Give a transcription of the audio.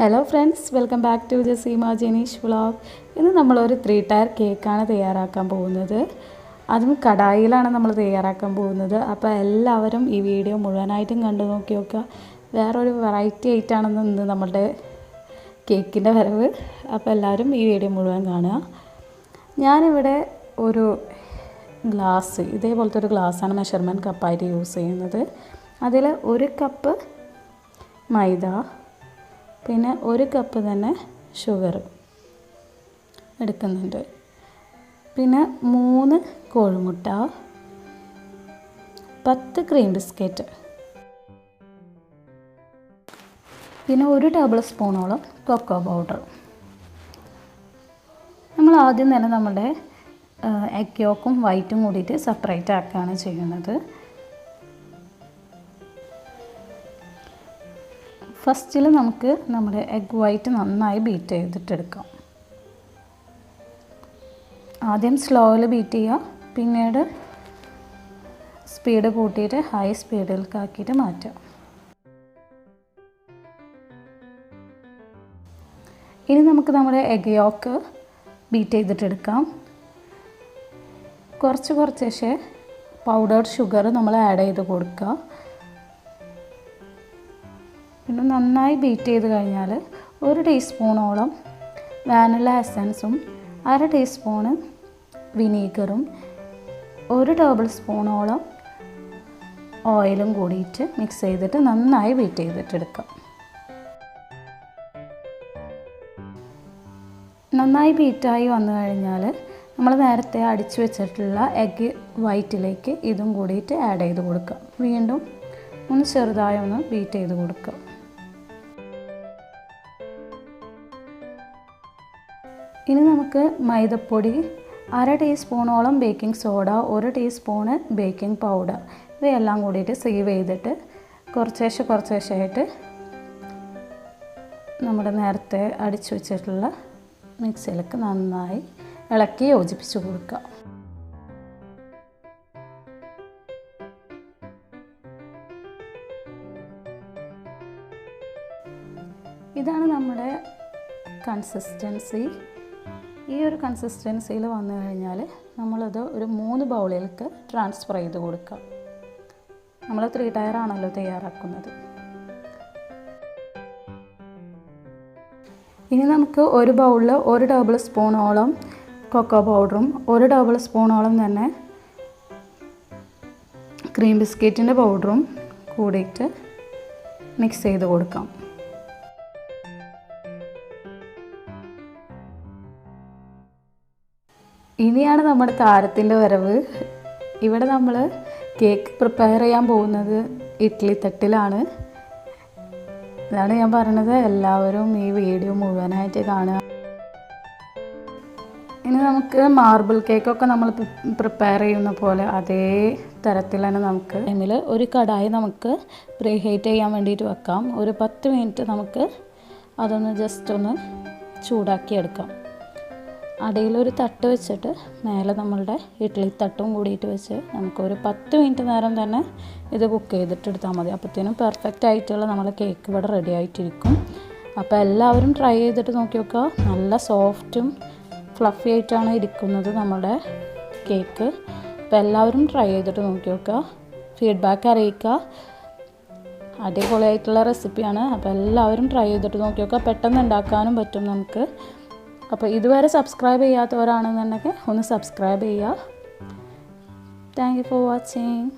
Hello friends welcome back to Jaseema Janeesh vlog ഇന്ന് നമ്മളൊരു three tier കേക്കാണ് തയ്യാറാക്കാൻ പോകുന്നത്. അതും കടായിലാണ് നമ്മൾ തയ്യാറാക്കാൻ പോകുന്നത്. അപ്പോൾ എല്ലാവരും ഈ വീഡിയോ മുഴുവനായിട്ടും കണ്ടു നോക്കി നോക്കുക. വേറൊരു വെറൈറ്റി ആയിട്ടാണെന്ന് ഇന്ന് നമ്മളുടെ കേക്കിന്റെ വരവ്. അപ്പോൾ എല്ലാവരും ഈ വീഡിയോ മുഴുവൻ കാണുക. ഞാനിവിടെ ഒരു ഗ്ലാസ് ഇതേപോലത്തെ ഒരു ഗ്ലാസ്സാണ് മെഷർമെന്റ് കപ്പായിട്ട് യൂസ് ചെയ്യുന്നത്. അതിൽ ഒരു കപ്പ് മൈദ പിന്നെ ഒരു കപ്പ് തന്നെ ഷുഗർ എടുക്കുന്നുണ്ട്. പിന്നെ മൂന്ന് കോഴിമുട്ട പത്ത് ക്രീം ബിസ്ക്കറ്റ് പിന്നെ ഒരു ടേബിൾ സ്പൂണോളം കൊക്കോ പൗഡർ നമ്മൾ ആദ്യം തന്നെ നമ്മുടെ എഗ് യോക്കും വൈറ്റും കൂടിയിട്ട് സെപ്പറേറ്റ് ആക്കുകയാണ് ചെയ്യുന്നത്. ഫസ്റ്റിൽ നമുക്ക് നമ്മുടെ എഗ് വൈറ്റ് നന്നായി ബീറ്റ് ചെയ്തിട്ടെടുക്കാം. ആദ്യം സ്ലോയിൽ ബീറ്റ് ചെയ്യുക പിന്നീട് സ്പീഡ് കൂട്ടിയിട്ട് ഹൈ സ്പീഡിലേക്കാക്കിയിട്ട് മാറ്റാം. ഇനി നമുക്ക് നമ്മുടെ എഗ് യോക്ക് ബീറ്റ് ചെയ്തിട്ടെടുക്കാം. കുറച്ച് കുറച്ച് പക്ഷേ പൗഡേർഡ് ഷുഗർ നമ്മൾ ആഡ് ചെയ്ത് കൊടുക്കുക. പിന്നെ നന്നായി ബീറ്റ് ചെയ്ത് കഴിഞ്ഞാൽ ഒരു ടീസ്പൂണോളം വാനില എസൻസും അര ടീസ്പൂണ് വിനീഗറും ഒരു ടേബിൾ സ്പൂണോളം ഓയിലും കൂടിയിട്ട് മിക്സ് ചെയ്തിട്ട് നന്നായി ബീറ്റ് ചെയ്തിട്ടെടുക്കാം നന്നായി ബീറ്റായി വന്നു കഴിഞ്ഞാൽ നമ്മൾ നേരത്തെ അടിച്ചു വെച്ചിട്ടുള്ള എഗ്ഗ് വൈറ്റിലേക്ക് ഇതും കൂടിയിട്ട് ആഡ് ചെയ്ത് കൊടുക്കാം. വീണ്ടും ഒന്ന് ചെറുതായി ഒന്ന് ബീറ്റ് ചെയ്ത് കൊടുക്കുക ഇനി നമുക്ക് മൈദപ്പൊടി അര ടീസ്പൂണോളം ബേക്കിംഗ് സോഡ ഒരു ടീസ്പൂണ് ബേക്കിംഗ് പൗഡർ ഇവയെല്ലാം കൂടിയിട്ട് സേവ് ചെയ്തിട്ട് കുറച്ചേശ്ശെ കുറച്ചേശ്ശായിട്ട് നമ്മുടെ നേരത്തെ അടിച്ചു വെച്ചിട്ടുള്ള മിക്സിയിലേക്ക് നന്നായി ഇളക്കി യോജിപ്പിച്ച് കൊടുക്കുക. ഇതാണ് നമ്മുടെ കൺസിസ്റ്റൻസി ഈ ഒരു കൺസിസ്റ്റൻസിയിൽ വന്നു കഴിഞ്ഞാൽ നമ്മളത് ഒരു മൂന്ന് ബൗളിലേക്ക് ട്രാൻസ്ഫർ ചെയ്ത് കൊടുക്കുക. നമ്മൾ ത്രീ ടയർ ആണല്ലോ തയ്യാറാക്കുന്നത്. ഇനി നമുക്ക് ഒരു ബൗളിൽ ഒരു ടേബിൾ സ്പൂണോളം കൊക്കോ പൗഡറും ഒരു ടേബിൾ സ്പൂണോളം തന്നെ ക്രീം ബിസ്ക്കറ്റിന്റെ പൗഡറും കൂടിയിട്ട് മിക്സ് ചെയ്ത് കൊടുക്കാം. ഇനിയാണ് നമ്മുടെ താരത്തിന്റെ വരവ്. ഇവിടെ നമ്മൾ കേക്ക് പ്രിപ്പയർ ചെയ്യാൻ പോകുന്നത് ഇഡ്ഡലി തട്ടിലാണ്. ഇതാണ് ഞാൻ പറഞ്ഞത് എല്ലാവരും ഈ വീഡിയോ മുഴുവനായിട്ട് കാണുക. ഇനി നമുക്ക് മാർബിൾ കേക്കൊക്കെ നമ്മൾ പ്രിപ്പയർ ചെയ്യുന്ന പോലെ അതേ തരത്തിൽ തന്നെ നമുക്ക് ടൈമിൽ ഒരു കടായി നമുക്ക് പ്രീ ഹീറ്റ് ചെയ്യാൻ വേണ്ടിയിട്ട് വെക്കാം. ഒരു പത്ത് മിനിറ്റ് നമുക്ക് അതൊന്ന് ജസ്റ്റ് ഒന്ന് ചൂടാക്കി എടുക്കാം അടിയിലൊരു തട്ട് വെച്ചിട്ട് മേലെ നമ്മളുടെ ഇഡ്ഡലി തട്ടും കൂടിയിട്ട് വെച്ച് നമുക്കൊരു പത്ത് മിനിറ്റ് നേരം തന്നെ ഇത് കുക്ക് ചെയ്തിട്ട് എടുത്താൽ മതി. അപ്പോഴത്തേനും പെർഫെക്റ്റ് ആയിട്ടുള്ള നമ്മളെ കേക്ക് ഇവിടെ റെഡി ആയിട്ടിരിക്കും. അപ്പോൾ എല്ലാവരും ട്രൈ ചെയ്തിട്ട് നോക്കി നോക്കുക നല്ല സോഫ്റ്റും ഫ്ലഫി ആയിട്ടാണ് ഇരിക്കുന്നത് നമ്മുടെ കേക്ക് അപ്പോൾ എല്ലാവരും ട്രൈ ചെയ്തിട്ട് നോക്കി നോക്കുക ഫീഡ്ബാക്ക് അറിയിക്കുക. അടിപൊളിയായിട്ടുള്ള റെസിപ്പിയാണ് അപ്പോൾ എല്ലാവരും ട്രൈ ചെയ്തിട്ട് നോക്കി നോക്കുക പെട്ടെന്ന് ഉണ്ടാക്കാനും പറ്റും നമുക്ക്. അപ്പോൾ ഇതുവരെ സബ്സ്ക്രൈബ് ചെയ്യാത്തവരാണെന്നുണ്ടെങ്കിൽ ഒന്ന് സബ്സ്ക്രൈബ് ചെയ്യുക. Thank you for watching